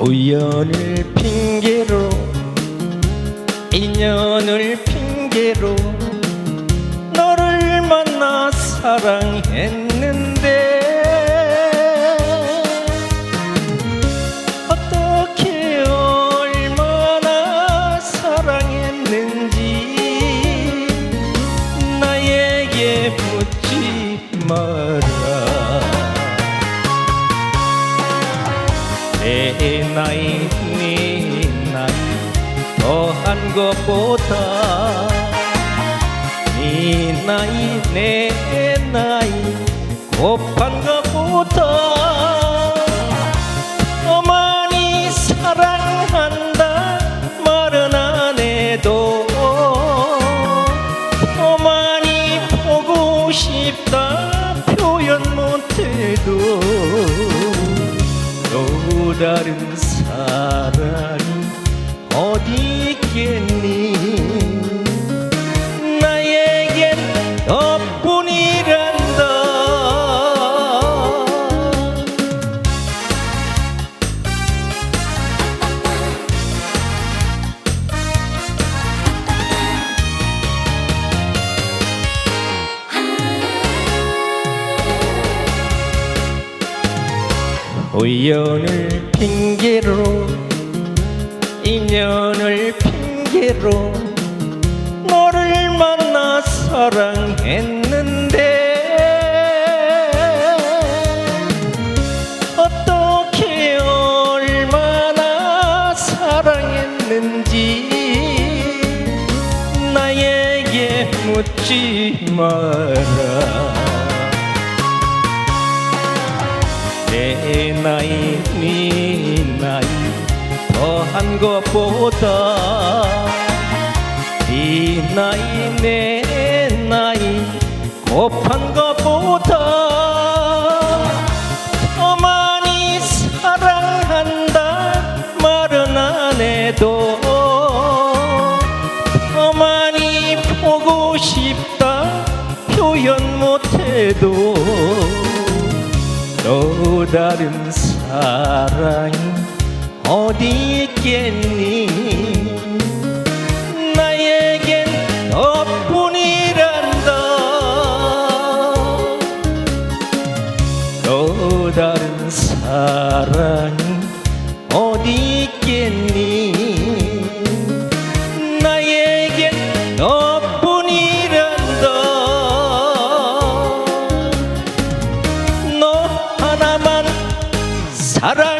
우연을 핑계로 인연을 핑계로 너를 만나 사랑했는데 어떻게 얼마나 사랑했는지 나에게 묻지 마라 나이 네 나이 더한 것보다 네 나이 내 나이 곱한 것보다 더 많이 사랑한다. 말은 안 해도 더 많이 보고 싶다. 표현 못해도 또 다른 사랑 우연을 핑계로 인연을 핑계로 너를 만나 사랑했는데 어떻게 얼마나 사랑했는지 나에게 묻지 마라 내 나이 네 나이 더한 것보다 네 나이 내 나이 곱한 것보다 더 많이 사랑한다. 말은 안 해도 더 많이 보고 싶다. 표현 못해도 또 다른 사랑이 어디 있겠니? 나에겐 너뿐이란다. 또 다른 사랑이 ছাড়া